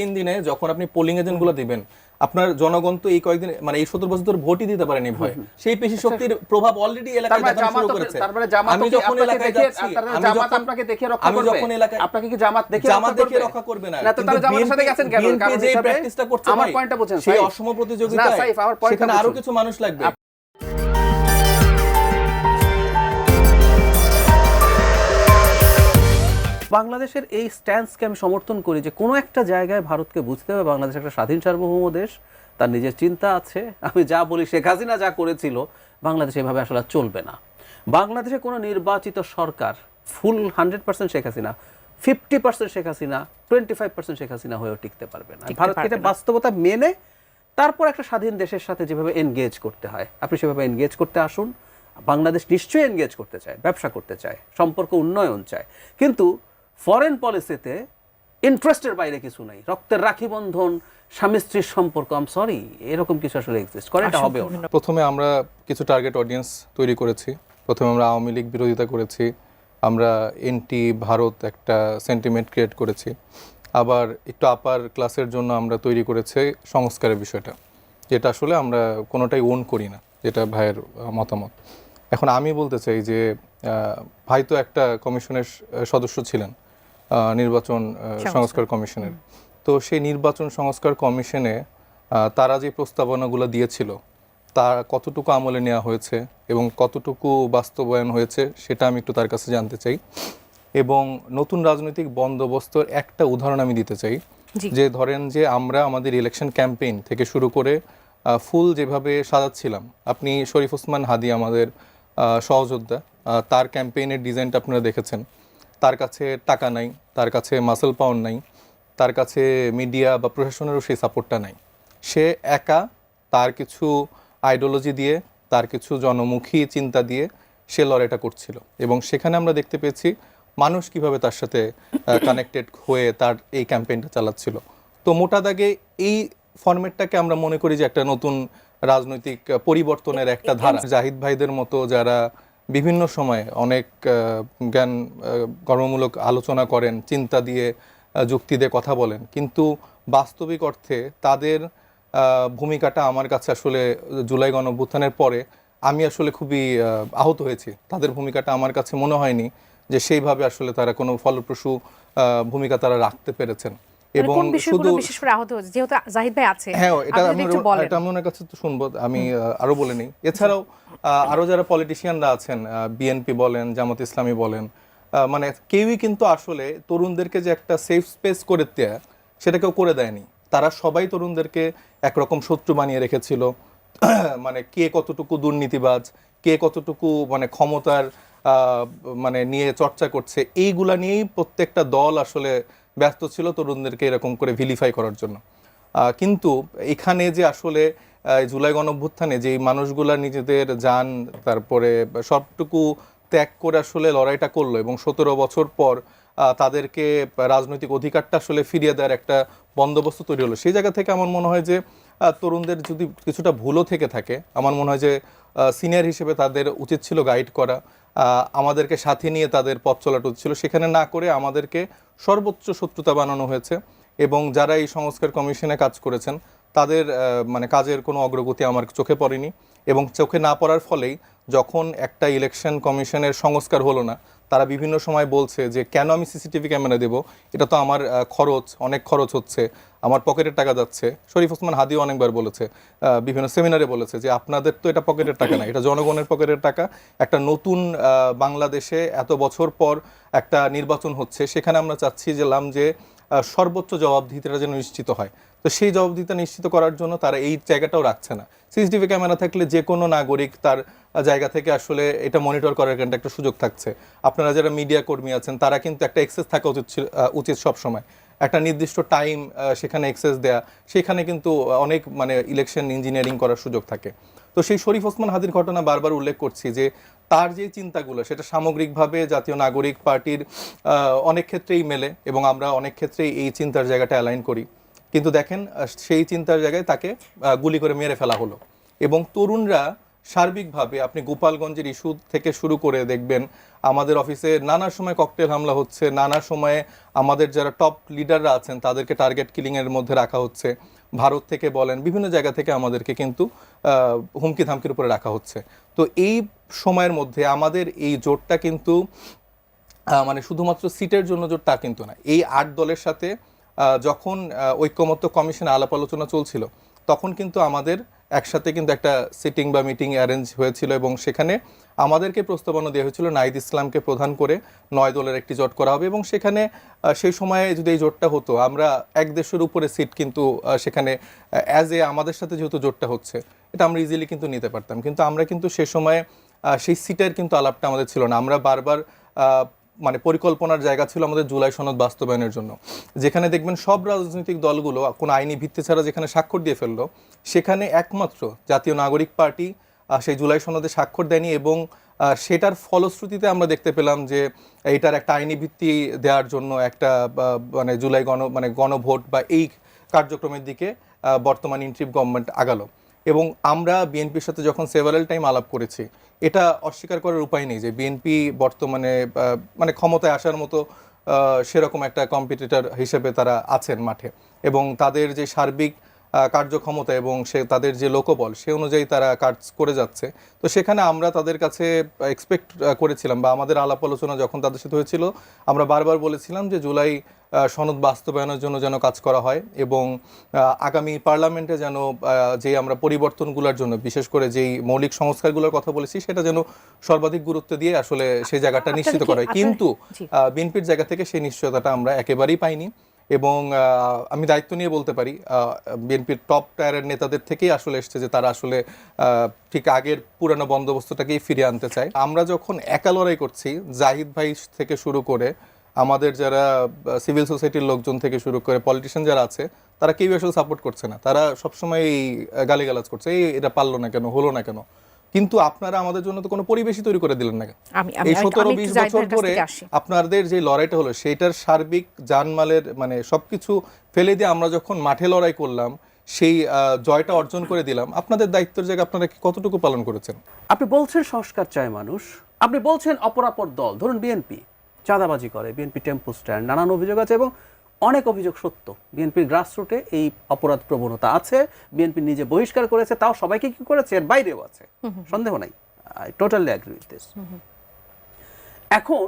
তিন দিনে যখন আপনি পোলিং এজেন্টগুলো দিবেন আপনার জনগণ তো এই কয়েকদিন মানে এই বছর ধরে ভোটই দিতে পারেনি ভয়। সেই পেশি শক্তির প্রভাব অলরেডি এলাকায় মানে দেখানো শুরু করেছে। মানে জামাত আমি যখন এলাকায় যাচ্ছি মানে আমি যখন আপনাকে দেখে রক্ষা করবে যখন এলাকায় আপনাকে কি জামাত দেখে জামাত দেখে রক্ষা করবে না। না তো তাহলে কিন্তু জামাতের সাথে গেছেন কেন? কারণ যে প্র্যাকটিসটা করছে আমার পয়েন্টটা বুঝেন সেই অসম প্রতিযোগিতায় সেখানে আরও কিছু মানুষ লাগবে। বাংলাদেশের এই স্ট্যান্সকে আমি সমর্থন করি যে কোনো একটা জায়গায় ভারতকে বুঝতে হবে বাংলাদেশ একটা স্বাধীন সার্বভৌম দেশ তার নিজের চিন্তা আছে আমি যা বলি শেখ হাসিনা যা করেছিল বাংলাদেশ এভাবে আসলে চলবে না। বাংলাদেশে কোনো নির্বাচিত সরকার full hundred percent Sheikh Hasina fifty percent Sheikh Hasina twenty five percent Sheikh Hasina হয়েও টিকতে পারবে না। ভারতকে এটা বাস্তবতা মেনে তারপর একটা স্বাধীন দেশের সাথে যেভাবে এনগেজ করতে হয় আপনি সেভাবে এনগেজ করতে আসুন। বাংলাদেশ নিশ্চয়ই এনগেজ করতে চায় ব্যবসা করতে চায় সম্পর্ক উন্নয়ন চায়। কিন্তু ফরেন পলিসিতে ইন্টারেস্টের বাইরে কিছু নাই। রক্তের রাখি বন্ধন, স্বামী স্ত্রীর সম্পর্ক আম সরি এরকম কিছু আসলে এক্সিস্ট করে, এটা হবেও না। প্রথমে আমরা কিছু টার্গেট অডিয়েন্স তৈরি করেছি। প্রথমে আমরা আওয়ামী লীগ বিরোধিতা করেছি। আমরা এনটি ভারত একটা সেন্টিমেন্ট ক্রিয়েট করেছি। আবার একটু আপার ক্লাসের জন্য আমরা তৈরি করেছি সংস্কারের বিষয়টা। যেটা আসলে আমরা কোনোটাই ওন করি না, যেটা ভাইয়ের মতামত। এখন আমি বলতে চাই যে ভাই তো একটা কমিশনের সদস্য ছিলেন। নির্বাচন সংস্কার। কমিশনের। তো সেই নির্বাচন সংস্কার কমিশনে তারা যে প্রস্তাবনাগুলো দিয়েছিল তা কতটুকু আমলে নেওয়া হয়েছে এবং কতটুকু বাস্তবায়ন হয়েছে সেটা আমি একটু তার কাছে জানতে চাই। এবং নতুন রাজনৈতিক বন্দোবস্তর একটা উদাহরণ আমি দিতে চাই। যে ধরেন যে আমরা আমাদের ইলেকশন ক্যাম্পেইন থেকে শুরু করে ফুল যেভাবে সাজাচ্ছিলাম আপনি শরীফ ওসমান হাদি আমাদের সহযোদ্ধা তার ক্যাম্পেইনের ডিজাইনটা আপনারা দেখেছেন। তার কাছে টাকা নাই তার কাছে মাসেল পাওয়ার নাই তার কাছে মিডিয়া বা প্রশাসনেরও সেই সাপোর্টটা নাই। সে একা তার কিছু আইডিওলজি দিয়ে তার কিছু জনমুখী চিন্তা দিয়ে সে লড়াইটা করছিল। এবং সেখানে আমরা দেখতে পেয়েছি মানুষ কীভাবে তার সাথে কানেক্টেড হয়ে তার এই ক্যাম্পেইনটা চালাচ্ছিল। তো মোটা দাগে এই ফরম্যাটটাকে আমরা মনে করি যে একটা নতুন রাজনৈতিক পরিবর্তনের একটা ধারা। জাহিদ ভাইদের মতো যারা বিভিন্ন সময়ে অনেক জ্ঞান কর্মমূলক আলোচনা করেন, চিন্তা দিয়ে যুক্তি দিয়ে কথা বলেন। কিন্তু বাস্তবিক অর্থে তাদের ভূমিকাটা আমার কাছে আসলে জুলাই গণঅভ্যুত্থানের পরে আমি আসলে খুবই আহত হয়েছি। তাদের ভূমিকাটা আমার কাছে মনে হয়নি যে সেইভাবে আসলে তারা কোনো ফলপ্রসূ ভূমিকা তারা রাখতে পেরেছেন। এবং কোন বিষয়গুলো বিশেষ করে আহত হয়েছে? যেহেতু জাহিদ ভাই আছে হ্যাঁ এটা আমি এটা আমি ওনার কাছে তো শুনব আমি আরও বলে নিই। এছাড়াও আরও যারা পলিটিশিয়ানরা আছেন বিএনপি বলেন জামাত ইসলামী বলেন মানে কেউই কিন্তু আসলে তরুণদেরকে যে একটা সেফ স্পেস করে দেয়া সেটা কেউ করে দেয়নি। তারা সবাই তরুণদেরকে একরকম শত্রু বানিয়ে রেখেছিল। মানে কে কতটুকু দুর্নীতিবাজ কে কতটুকু মানে ক্ষমতার আহ, মানে নিয়ে চর্চা করছে এইগুলা নিয়েই প্রত্যেকটা দল আসলে ব্যস্ত ছিল তরুণদেরকে এরকম করে ভিলিফাই করার জন্য। কিন্তু এখানে যে আসলে জুলাই গণঅভ্যুত্থানে যে মানুষগুলা নিজেদের যান, তারপরে সবটুকু ত্যাগ করে আসলে লড়াইটা করল এবং সতেরো বছর পর তাদেরকে রাজনৈতিক অধিকারটা আসলে ফিরিয়ে দেওয়ার একটা বন্দোবস্ত তৈরি হলো। সেই জায়গা থেকে আমার মনে হয় যে তরুণদের যদি কিছুটা ভুলও থেকে থাকে, আমার মনে হয় যে সিনিয়র হিসেবে তাদের উচিত ছিল গাইড করা। আমাদেরকে সাথে নিয়ে তাদের পথ চলাটা উচিত ছিল। সেখানে না করে আমাদেরকে সর্বোচ্চ শত্রুতা বানানো হয়েছে এবং যারা এই সংস্কার কমিশনে কাজ করেছেন, তাদের মানে কাজের কোনো অগ্রগতি আমার চোখে পড়েনি এবং চোখে না পড়ার ফলেই যখন একটা ইলেকশন কমিশনের সংস্কার হলো না তারা বিভিন্ন সময় বলছে যে, কেন আমি সিসিটিভি ক্যামেরা দেবো? এটা তো আমার খরচ, অনেক খরচ হচ্ছে। আমার পকেটের টাকা যাচ্ছে। শরীফ ওসমান হাদিও অনেকবার বলেছে বিভিন্ন সেমিনারে বলেছে যে, আপনাদের তো এটা পকেটের টাকা না, এটা জনগণের পকেটের টাকা। একটা নতুন বাংলাদেশে এত বছর পর একটা নির্বাচন হচ্ছে, সেখানে আমরা চাচ্ছি যেলাম যে সর্বোচ্চ জবাবদিহিতাটা যেন নিশ্চিত হয়। তো সেই জবাবদিহিতা নিশ্চিত করার জন্য তারা এই জায়গাটাও রাখছে না। সিসিটিভি ক্যামেরা থাকলে যে কোনো নাগরিক তার জায়গা থেকে আসলে এটা মনিটর করার কিন্তু একটা সুযোগ থাকছে। আপনারা যারা মিডিয়া কর্মী আছেন, তারা কিন্তু একটা এক্সেস থাকা উচিত উচিত সবসময়। একটা নির্দিষ্ট টাইম সেখানে এক্সেস দেয়া, সেখানে কিন্তু অনেক মানে ইলেকশন ইঞ্জিনিয়ারিং করার সুযোগ থাকে। তো সেই শরীফ ওসমান হাদির ঘটনা বারবার উল্লেখ করছি যে তার যে চিন্তাগুলো, সেটা সামগ্রিকভাবে জাতীয় নাগরিক পার্টির অনেক ক্ষেত্রেই মেলে এবং আমরা অনেক ক্ষেত্রেই এই চিন্তার জায়গাটা অ্যালাইন করি। কিন্তু দেখেন সেই চিন্তার জায়গায় তাকে গুলি করে মেরে ফেলা হলো। এবং তরুণরা সার্বিকভাবে আপনি গোপালগঞ্জের ইস্যু থেকে শুরু করে দেখবেন, আমাদের অফিসে নানা সময় ককটেল হামলা হচ্ছে, নানা সময়ে আমাদের যারা টপ লিডাররা আছেন, তাদেরকে টার্গেট কিলিং এর মধ্যে রাখা হচ্ছে। ভারত থেকে বলেন, বিভিন্ন জায়গা থেকে আমাদেরকে কিন্তু হুমকি ধামকির উপরে রাখা হচ্ছে। তো এই সময়ের মধ্যে আমাদের এই জোটটা কিন্তু মানে শুধুমাত্র সিটের জন্য জোট তা কিন্তু না। এই আট দলের সাথে যখন ঐক্যমত্য কমিশনে আলাপ আলোচনা চলছিল, তখন কিন্তু আমাদের একসাথে কিন্তু একটা সিটিং বা মিটিং অ্যারেঞ্জ হয়েছিল এবং সেখানে আমাদেরকে প্রস্তাবনা দেওয়া হয়েছিল নাইদ ইসলামকে প্রধান করে নয় দলের একটি জোট করা হবে এবং সেখানে সেই সময়ে যদি এই জোটটা হতো, আমরা এক দেশের উপরে সিট কিন্তু সেখানে অ্যাজ এ আমাদের সাথে যেহেতু জোটটা হচ্ছে, এটা আমরা ইজিলি কিন্তু নিতে পারতাম। কিন্তু আমরা কিন্তু সে সময়ে সেই সিটের কিন্তু আলাপটা আমাদের ছিল না। আমরা বারবার মানে পরিকল্পনার জায়গা ছিল আমাদের জুলাই সনদ বাস্তবায়নের জন্য। যেখানে দেখবেন সব রাজনৈতিক দলগুলো, কোনো আইনি ভিত্তি ছাড়া যেখানে স্বাক্ষর দিয়ে ফেলল, সেখানে একমাত্র জাতীয় নাগরিক পার্টি সেই জুলাই সনদে স্বাক্ষর দেয়নি এবং সেটার ফলশ্রুতিতে আমরা দেখতে পেলাম যে এইটার একটা আইনি ভিত্তি দেওয়ার জন্য একটা মানে জুলাই গণ মানে গণভোট বা এই কার্যক্রমের দিকে বর্তমান ইন্ট্রিপ গভর্নমেন্ট আগালো। এবং আমরা বিএনপির সাথে যখন সেভারেল টাইম আলাপ করেছি, এটা অস্বীকার করার উপায় নেই যে বিএনপি বর্তমানে মানে ক্ষমতায় আসার মতো সেরকম একটা কম্পিটিটর হিসেবে তারা আছেন মাঠে। এবং তাদের যে সার্বিক কার্যক্ষমতা এবং সে তাদের যে লোকবল সে অনুযায়ী তারা কাজ করে যাচ্ছে। তো সেখানে আমরা তাদের কাছে এক্সপেক্ট করেছিলাম বা আমাদের আলাপ আলোচনা যখন তাদের সাথে হয়েছিল আমরা বারবার বলেছিলাম যে জুলাই সনদ বাস্তবায়নের জন্য যেন কাজ করা হয় এবং আগামী পার্লামেন্টে যেন যে আমরা পরিবর্তনগুলোর জন্য বিশেষ করে যেই মৌলিক সংস্কারগুলোর কথা বলেছি সেটা যেন সর্বাধিক গুরুত্ব দিয়ে আসলে সেই জায়গাটা নিশ্চিত করা হয়। কিন্তু জি। বিএনপির জায়গা থেকে সেই নিশ্চয়তাটা আমরা একেবারেই পাইনি। এবং আমি দায়িত্ব নিয়ে বলতে পারি বিএনপির টপ টায়ারের নেতাদের থেকেই আসলে এসছে যে তারা আসলে ঠিক আগের পুরানো বন্দোবস্তটাকেই ফিরিয়ে আনতে চায়। আমরা যখন একা লড়াই করছি, জাহিদ ভাই থেকে শুরু করে আমাদের যারা সিভিল সোসাইটির লোকজন থেকে শুরু করে পলিটিশিয়ান যারা আছে, তারা কেউ আসলে সাপোর্ট করছে না। তারা সবসময় গালিগালাজ করছে, এই, এটা পারল না কেন? হলো না কেন? কিন্তু আপনারা আমাদের জন্য তো কোনো পরিবেশই তৈরি করে দিলেন না এই সতেরো বিশ বছর ধরে আপনাদের যে লড়াইটা হলো সেইটার সার্বিক জানমালের মানে সবকিছু ফেলে দিয়ে আমরা যখন মাঠে লড়াই করলাম সেই আহ, জয়টা অর্জন করে দিলাম। আপনাদের দায়িত্বের জায়গা আপনারা কি কতটুকু পালন করেছেন? আপনি বলছেন সংস্কার চায় মানুষ আপনি বলছেন অপরাপর দল। ধরুন বিএনপি চাঁদাবাজি করে। বিএনপি টেম্পো স্ট্যান্ড নানান অভিযোগ আছে এবং অনেক অভিযোগ সত্য। বিএনপির গ্রাসরুটে এই অপরাধ প্রবণতা আছে। বিএনপি নিজে বহিষ্কার করেছে তাও সবাইকে কি করেছে? এর বাইরেও আছে। সন্দেহ নাই। I totally agree with this এখন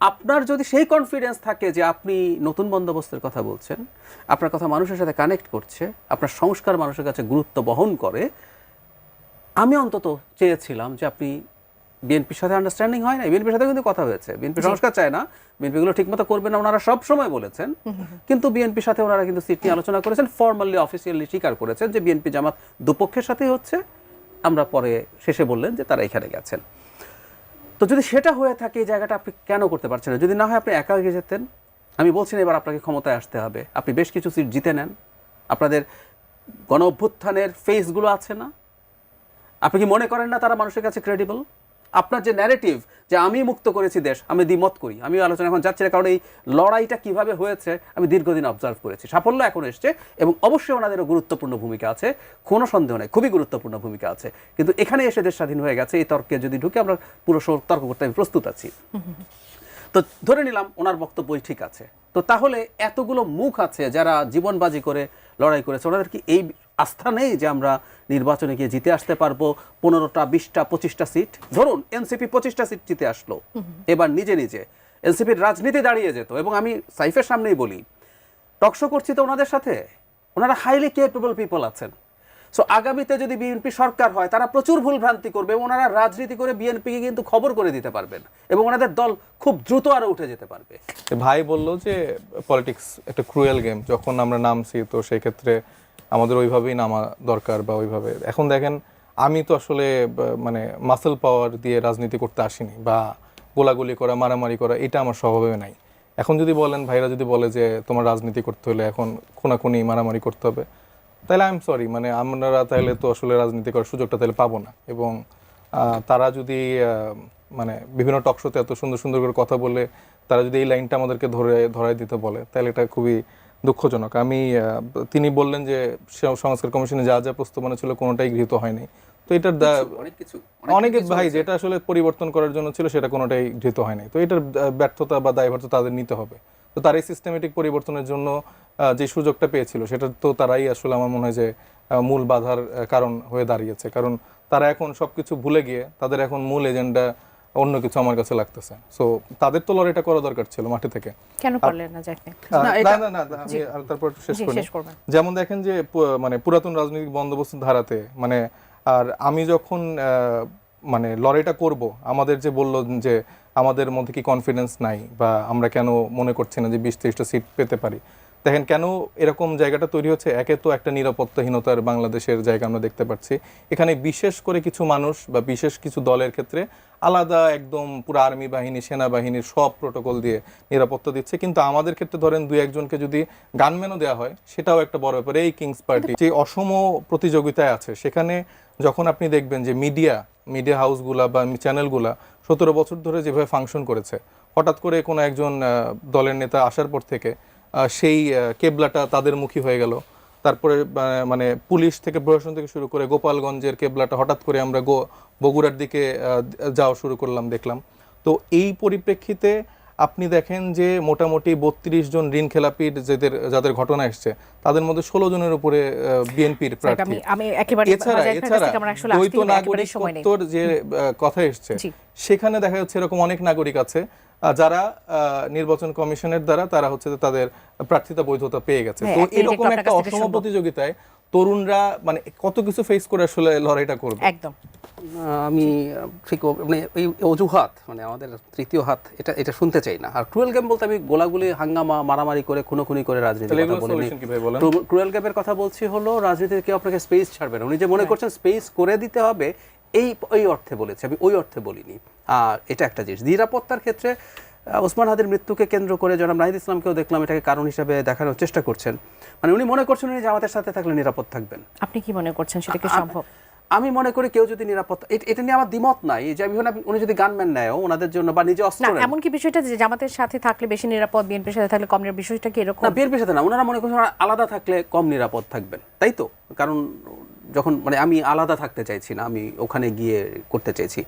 আপনার যদি সেই কনফিডেন্স থাকে যে আপনি নতুন বন্দোবস্তের কথা বলছেন আপনার কথা মানুষের সাথে কানেক্ট করছে আপনার সংস্কার মানুষের কাছে গুরুত্ব বহন করে আমি অন্তত চেয়েছিলাম যে আপনি বিএনপির সাথে আন্ডারস্ট্যান্ডিং হয় না বিএনপির সাথে কিন্তু কথা হয়েছে। বিএনপি সংস্কার চায় না। বিএনপি গুলো ঠিকমতো করবে না ওনারা সব সময় বলেছেন। কিন্তু বিএনপির সাথে ওনারা কিন্তু সিট নিয়ে আলোচনা করেছেন ফর্মালি অফিসিয়ালি স্বীকার করেছেন যে বিএনপি জামাত দুপক্ষের সাথেই হচ্ছে। আমরা পরে শেষে বললেন যে তারা এখানে গেছেন। তো যদি সেটা হয়ে থাকে এই জায়গাটা আপনি কেন করতে পারছেন না? যদি না হয় আপনি একা এগিয়ে যেতেন। আমি বলছি না এবার আপনাকে ক্ষমতায় আসতে হবে। আপনি বেশ কিছু সিট জিতে নেন। আপনাদের গণ অভ্যুত্থানের ফেসগুলো আছে না? আপনি কি মনে করেন না তারা মানুষের কাছে ক্রেডিবল আপনার যে ন্যারেটিভ যে আমি মুক্ত করেছি দেশ, আমি দ্বিমত করি, আমি আলোচনা এখন যাচ্ছি না, কারণ এই লড়াইটা কীভাবে হয়েছে আমি দীর্ঘদিন অবজার্ভ করেছি। সাফল্য এখন এসছে এবং অবশ্যই ওনাদেরও গুরুত্বপূর্ণ ভূমিকা আছে, কোনো সন্দেহ নেই, খুবই গুরুত্বপূর্ণ ভূমিকা আছে। কিন্তু এখানে এসে দেশ স্বাধীন হয়ে গেছে, এই তর্কে যদি ঢুকে আমরা পুরো তর্ক করতে আমি প্রস্তুত আছি। তো ধরে নিলাম ওনার বক্তব্যই ঠিক আছে। তো তাহলে এতগুলো মুখ আছে যারা জীবনবাজি করে লড়াই করেছে, ওনাদের কি এই আস্থা নেই যে আমরা নির্বাচনে গিয়ে জিতে আসতে পারব। পনেরোটা, বিশটা, পঁচিশটা সিট। ধরুন, এনসিপি পঁচিশটা সিট জিতে আসলো। এবার নিজে নিজে এনসিপির রাজনীতি দাঁড়িয়ে যেত এবং আমি সাইফের সামনেই বলি টকশো করছি তো ওনাদের সাথে। ওনারা হাইলি কেপেবল পিপল আছেন। সো আগামীতে যদি বিএনপি সরকার হয়, তারা প্রচুর ভুল ভ্রান্তি করবে ওনারা রাজনীতি করে বিএনপিকে কিন্তু খবর করে দিতে পারবেন এবং ওনাদের দল খুব দ্রুত আরও উঠে যেতে পারবে। ভাই বলল যে পলিটিক্স একটা ক্রুয়েল গেম যখন আমরা নামছি, তো সেই ক্ষেত্রে আমাদের ওইভাবেই নামা দরকার বা ওইভাবে। এখন দেখেন, আমি তো আসলে মানে মাসেল পাওয়ার দিয়ে রাজনীতি করতে আসিনি বা গোলাগুলি করা, মারামারি করা, এটা আমার স্বভাবে নাই। এখন যদি বলেন, ভাইরা যদি বলে যে তোমার রাজনীতি করতে হলে এখন খুনাখুনি, মারামারি করতে হবে, তাহলে আই এম সরি মানে আমরা তাহলে তো আসলে রাজনীতি করার সুযোগটা তাহলে পাবো না। এবং তারা যদি মানে বিভিন্ন টকশোতে এত সুন্দর সুন্দর করে কথা বলে, তারা যদি এই লাইনটা আমাদেরকে ধরে ধরাই দিতে বলে, তাহলে এটা খুবই দুঃখজনক। আমি তিনি বললেন যে সংস্কার কমিশনে যা যা প্রস্তাবনা ছিল কোনোটাই গৃহীত হয়নি। তো এটার অনেক কিছু অনেকে ভাই যেটা আসলে পরিবর্তন করার জন্য ছিল সেটা কোনোটাই ধৃত হয়নি। তো এটার ব্যর্থতা বা দায়ভার তো তাদের নিতে হবে। তো তার এই সিস্টেমেটিক পরিবর্তনের জন্য যে সুযোগটা পেয়েছিল সেটা তো তারাই আসলে আমার মনে হয় যে মূল বাধার কারণ হয়ে দাঁড়িয়েছে। কারণ তারা এখন সবকিছু ভুলে গিয়ে তাদের এখন মূল এজেন্ডা অন্য কিছু আমার কাছে লাগতেছে। সো তাদের তো লড়াইটা করা দরকার ছিল মাঠে থেকে। কেন পারলেন না না, না না আমি তারপর শেষ করি। যেমন দেখেন যে মানে পুরাতন রাজনৈতিক বন্দোবস্ত ধারাতে মানে আর আমি যখন আহ, মানে লড়াইটা করব আমাদের যে বলল যে আমাদের মধ্যে কি কনফিডেন্স নাই বা আমরা কেন মনে করছি না যে বিশ ত্রিশটা সিট পেতে পারি দেখেন কেন এরকম জায়গাটা তৈরি হচ্ছে? একে তো একটা নিরাপত্তাহীনতার বাংলাদেশের জায়গা আমরা দেখতে পাচ্ছি। এখানে বিশেষ করে কিছু মানুষ বা বিশেষ কিছু দলের ক্ষেত্রে আলাদা একদম পুরো আর্মি বাহিনী, সেনাবাহিনীর সব প্রোটোকল দিয়ে নিরাপত্তা দিচ্ছে। কিন্তু আমাদের ক্ষেত্রে ধরেন দুই একজনকে যদি গানম্যানও দেওয়া হয়, সেটাও একটা বড় ব্যাপার। এই কিংস পার্টি যে অসম প্রতিযোগিতায় আছে, সেখানে যখন আপনি দেখবেন যে মিডিয়া মিডিয়া হাউসগুলা বা চ্যানেলগুলা সতেরো বছর ধরে যেভাবে ফাংশন করেছে, হঠাৎ করে কোনো একজন দলের নেতা আসার পর থেকে সেই কেবলাটা তাদের মুখী হয়ে গেল। তারপরে মানে পুলিশ থেকে প্রশাসন থেকে শুরু করে গোপালগঞ্জের কেবলাটা হঠাৎ করে আমরা গো বগুড়ার দিকে যাওয়া শুরু করলাম দেখলাম। তো এই পরিপ্রেক্ষিতে আপনি দেখেন যে মোটামুটি বত্রিশ জন ঋণ খেলাপির যাদের যাদের ঘটনা এসছে তাদের মধ্যে ষোলো জনের উপরে বিএনপির প্রার্থী। এছাড়া এছাড়া দ্বৈত নাগরিকত্বর যে কথা এসছে সেখানে দেখা যাচ্ছে এরকম অনেক নাগরিক আছে যারা আহ, নির্বাচন কমিশনের দ্বারা তারা হচ্ছে তাদের প্রার্থিতা বৈধতা পেয়ে গেছে। হ্যাঁ, তো এরকম একটা অসম প্রতিযোগিতায় তরুণরা মানে কত কিছু ফেস করে আসলে লড়াইটা করবে? একদম। আমি ঠিক মানে এই অজুহাত মানে আমাদের তৃতীয় হাত এটা এটা শুনতে চাই না। আর ক্রুয়েল গেম বলতে আমি গোলাগুলি হাঙ্গামা মারামারি করে খুনোখুনি করে রাজনীতি? ক্রুয়েল গেমের কথা বলছি হলো রাজনীতিতে কেউ আপনাকে স্পেস ছাড়বে না। উনি যে মনে করছেন স্পেস করে দিতে হবে এই এই অর্থে বলেছে। আমি ওই অর্থে বলিনি। আর এটা একটা জিনিস। নিরাপত্তার ক্ষেত্রে ওসমান হাদির মৃত্যুকে কেন্দ্র করে জনাব নাহিদ ইসলামকেও দেখলাম এটাকে কারণ হিসেবে দেখানোর চেষ্টা করছেন। মানে উনি মনে করছেন উনি জামাতের সাথে থাকলে নিরাপদ থাকবেন। আপনি কি মনে করছেন সেটা কি সম্ভব? আমি মনে করি কেউ যদি নিরাপত্তা এটা নিয়ে আমার দ্বিমত নাই যে আমি উনি যদি গানম্যান নেয় ওনাদের জন্য বা নিজে অস্ত্র না এমন কি বিষয়টা যে জামাতের সাথে থাকলে বেশি নিরাপদ বিএনপির সাথে থাকলে কম নিরাপদ, বিষয়টা কি এরকম? না বিএনপির সাথে না ওনারা মনে করছেন আলাদা থাকলে কম নিরাপদ থাকবেন তাই তো? কারণ যখন মানে আমি আলাদা থাকতে চাইছি না আমি ওখানে গিয়ে করতে চাইছি।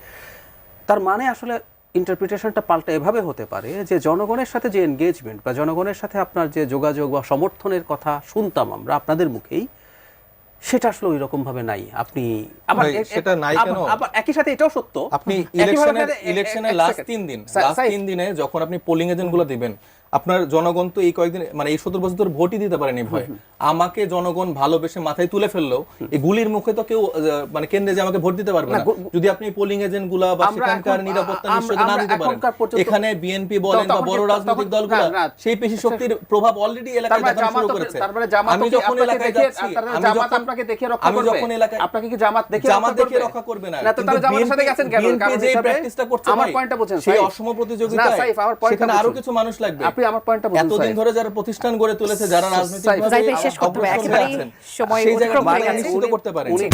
তার মানে আসলে ইন্টারপ্রিটেশনটা পাল্টা এভাবে হতে পারে যে জনগণের সাথে যে এনগেজমেন্ট বা জনগণের সাথে আপনার যে যোগাযোগ বা সমর্থনের কথা শুনতাম আমরা আপনাদের মুখেই সেটা আসলে ওই রকম ভাবে নাই। আপনি আবার সেটা নাই কেন? আবার একই সাথে এটাও সত্য। আপনি ইলেকশনের ইলেকশনের লাস্ট তিন দিন লাস্ট তিন দিনে যখন আপনি পোলিং এজেন্টগুলো দিবেন আপনার জনগণ তো এই কয়েকদিন মানে এই সত্তর বছর ধরে ভোটই দিতে পারেনি ভয়। আমাকে জনগণ ভালোবেসে মাথায় তুলে ফেললেও এই গুলির মুখে তো কেউ মানে কেন্দ্রে যে আমাকে ভোট দিতে পারবে না, যদি আপনি পোলিং এজেন্টগুলা বা সেখানকার নিরাপত্তা নিশ্চয়তা না দিতে পারেন। এখানে বিএনপি বলেন বা বড় রাজনৈতিক দলগুলো সেই পেশি শক্তির প্রভাব অলরেডি এলাকায় মানে শুরু করেছে। মানে আমি যখন এলাকায় যাচ্ছি মানে আমি যখন আপনাকে দেখিয়ে রক্ষা আমি যখন এলাকায় আপনাকে কি জামাত দেখিয়ে জামাত করবে? রক্ষা করবে না। তো তাহলে জামাতের সাথে গেছেন কেন? কারণ যে প্র্যাকটিসটা করছে আমার পয়েন্টটা বুঝেন, সেই অসম প্রতিযোগিতায় পয়েন্টটা সেখানে আরও কিছু মানুষ লাগবে। আমার পয়েন্টটা বলতে এতদিন ধরে যারা প্রতিষ্ঠান গড়ে তুলেছে যারা রাজনৈতিক সেই গেছে। নিশ্চিত করতে উনি-